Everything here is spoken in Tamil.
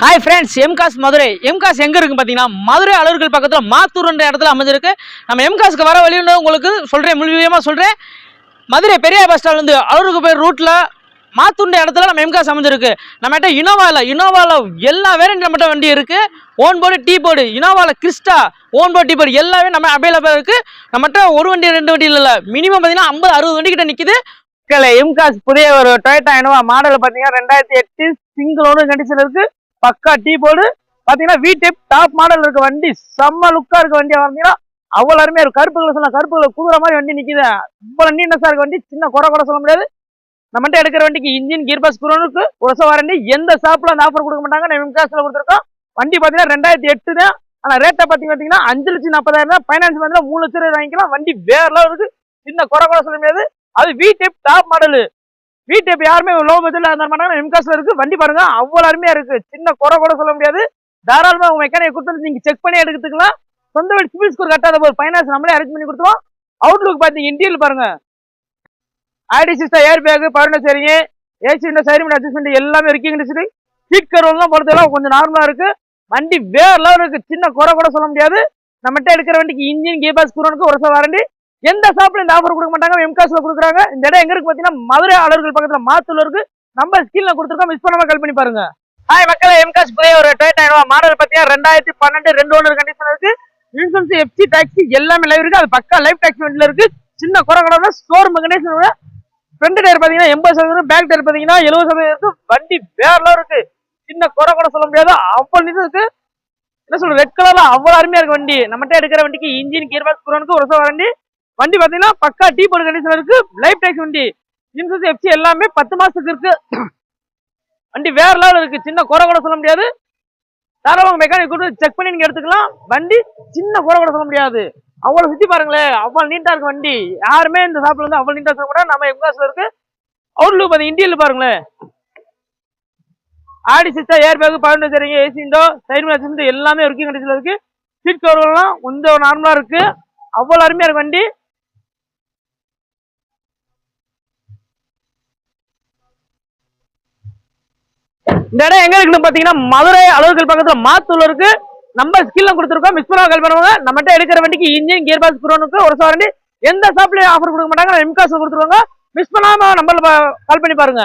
Hi friends M cars Madurai. M cars எங்கே இருக்கு பார்த்தீங்கன்னா மதுரை அலுவலர்கள் பக்கத்தில் மாத்தூர்ன்ற இடத்துல அமைஞ்சிருக்கு. நம்ம எம்காஸ்க்கு வர வழின்னு உங்களுக்கு சொல்கிறேன் முழுமையமா சொல்கிறேன் மதுரை பெரிய பஸ் ஸ்டாண்ட் வந்து அலுவலருக்கு போய் ரூட்டில் மாத்தூர்ன்ற இடத்துல நம்ம எம்காஸ் அமைஞ்சிருக்கு. நம்மகிட்ட இனோவாவில் இனோவாவில் எல்லா வேரியன்ட் நம்மகிட்ட வண்டி இருக்குது own board T board இனோவாவில் Crysta own board T board எல்லாமே நம்ம அவைலபிள் இருக்குது நம்மகிட்ட ஒரு வண்டி ரெண்டு வண்டி இல்லை மினிமம் பார்த்தீங்கன்னா ஐம்பது அறுபது வண்டி கிட்ட நிற்கிது எம்காஸ் புதிய ஒரு டொயட்டா இனோவா மாடல் பார்த்தீங்கன்னா ரெண்டாயிரத்தி எட்டு சிங்கிள் ஓனர் கண்டிஷன் பக்கா டீ போர்டு பாத்தீங்கன்னா வி டைப் டாப் மாடல் இருக்க வண்டி செம்ம லுக்கா இருக்க வண்டி வந்தீங்கன்னா அவ்வளவு அருமையா இருக்கும். கருப்பு கலர் சொல்லலாம் கருப்பு கலர் குதிரை மாதிரி வண்டி நிக்குது. இவ்வளவு நீட்னஸா இருக்க வண்டி சின்ன குறை குறை சொல்ல முடியாது. நம்மகிட்ட எடுக்கிற வண்டிக்கு இன்ஜின் கீர் பாஸ் குரோனுக்கு ஒரு வாரண்டி எந்த ஷாப்ல அந்த ஆஃபர் கொடுக்க மாட்டாங்க. நம்ம காசுல கொடுத்துருக்கோம். வண்டி பாத்தீங்கன்னா ரெண்டாயிரத்தி எட்டு தான். ஆனா ரேட்டை பாத்தீங்க பாத்தீங்கன்னா அஞ்சு லட்சம் நாற்பதாயிரம் தான். ஃபைனான்ஸ் வந்து மூணு லட்சம் வாங்கிக்கலாம். வண்டி வேற லெவலுக்கு சின்ன குறை குறை சொல்ல முடியாது. அது வி டைப் டாப் மாடலு வீட்டு இப்போ யாருமே லோ பட்ஜெட்ல அந்த மாட்டாங்க எம்காஸ்ல இருக்கு. வண்டி பாருங்க அவ்வளவு அருமையா இருக்கு. சின்ன குறை கூட சொல்ல முடியாது. தாராளமா உங்க மெக்கானிக் கொடுத்து நீங்க செக் பண்ணி எடுத்துக்கலாம் சொந்த வீடு சிவில் ஸ்கோர் கட்டாத போது ஃபைனான்ஸ் நம்மளே அரேஞ்ச் பண்ணி கொடுத்துருவோம். அவுட்லுக் பாத்தீங்க இன்டீரியல் பாருங்க. ஐடி சிஸ்டம் ஏர் பேக் பவர்ன சரிங்க ஏசி விண்டோ சைடு அட்ஜஸ்ட்மெண்ட் எல்லாமே இருக்கீங்க சீட் கருவெல்லாம் பொறுத்தவரை கொஞ்சம் நார்மலா இருக்கு. வண்டி வேற லெவல் இருக்கு. சின்ன குறை கூட சொல்ல முடியாது. நம்மகிட்ட எடுக்கிற வண்டிக்கு இன்ஜின் கேபாஸ் குரோனுக்கு ஒரு சார் வாரண்டி எந்த ஷாப்ல இந்த ஆஃபர் கொடுக்க மாட்டாங்க? எம்காஸ்ல கொடுக்குறாங்க. இந்த இடம் எங்க இருக்கு பாத்தீங்கன்னா மதுரை அலுவலர்கள் பக்கத்துல மாத்தூர்ல இருக்கு. நம்ம ஸ்கீல்ல கொடுத்துருக்கோம். மிஸ் பண்ணாம கால் பண்ணி பாருங்க. ஹாய் மக்களே எம்காஸ் புதிய ஒரு டொயோட்டா மாடல் பாத்தீங்கன்னா ரெண்டாயிரத்தி பன்னெண்டு ரெண்டு ஒன்று கண்டிஷன் இருக்கு. இன்சூரன்ஸ் எஃப்சி டாக்ஸி எல்லாமே லைவ் இருக்கு. அது பக்கா லைஃப் டாக்ஸி வண்டியில இருக்கு. சின்ன குறை கூட ஸ்டோர் கண்டிஷன் ஃப்ரண்ட் டயர் பாத்தீங்கன்னா எண்பது சதவீதம் பேக் டயர் பாத்தீங்கன்னா எழுபது சதவீதம் இருக்கு வண்டி வேற இருக்கு. சின்ன குறை கூட சொல்ல முடியாது. அவ்வளவு இது இருக்கு. என்ன சொல்ற ரெட் கலர்ல அவ்வளவு அருமையா இருக்கு வண்டி. நம்மகிட்ட எடுக்கிற வண்டிக்கு இன்ஜின் கியர் பாக்ஸ் குரோனுக்கு ஒரு வருஷம் வாரண்டி வண்டி பாத்தீங்கன்னா பக்கா டீ போர்டு கண்டிஷன் இருக்கு. லைஃப் டேக்ஸ் வண்டி இன்சூரன்ஸ் எஃப்சி எல்லாமே பத்து மாசத்துக்கு இருக்கு. வண்டி வேற லெவல் இருக்கு. சின்ன குறை கூட சொல்ல முடியாது. தாராளமாக மெக்கானிக் கூட்டு செக் பண்ணி நீங்க எடுத்துக்கலாம். வண்டி சின்ன குறை கூட சொல்ல முடியாது. அவ்வளோ சுற்றி பாருங்களேன். அவ்வளோ நீட்டாக இருக்கு வண்டி. யாருமே இந்த ஷாப்பில் வந்து அவ்வளோ நீட்டாக சொல்ல கூட நம்ம எம்காஸ்ல இருக்கு? அவுட்லுக் பாத்தீங்க இந்தியில பாருங்களேன். ஆடி சிஸ்டா ஏர் பேக் பதினொன்று சரிங்க ஏசி இண்டோ சைடு மேட்ச் எல்லாமே இருக்கு கண்டிஷனில் இருக்கு. சீட் கவர்லாம் கொஞ்சம் நார்மலாக இருக்கு. அவ்வளோ அருமையாக இருக்கு வண்டி. இந்த இடம் எங்க இருக்குன்னு பாத்தீங்கன்னா மதுரை அலுவலர்கள் பக்கத்துல மாத்தூர்ல இருக்கு. நம்ம ஸ்கில்ல கொடுத்துருக்கோம். மிஸ் பண்ணாம கால் பண்ணுவாங்க நம்மகிட்ட எடுக்கிற வண்டிக்கு இன்ஜின் கியர் பாக்ஸ் குரோனுக்கு ஒரு வாரண்டி எந்த ஷாப்லயும் ஆஃபர் கொடுக்க மாட்டாங்க. எம்காஸ் கொடுத்துருவாங்க. மிஸ் பண்ணாம நம்ம கால் பண்ணி பாருங்க.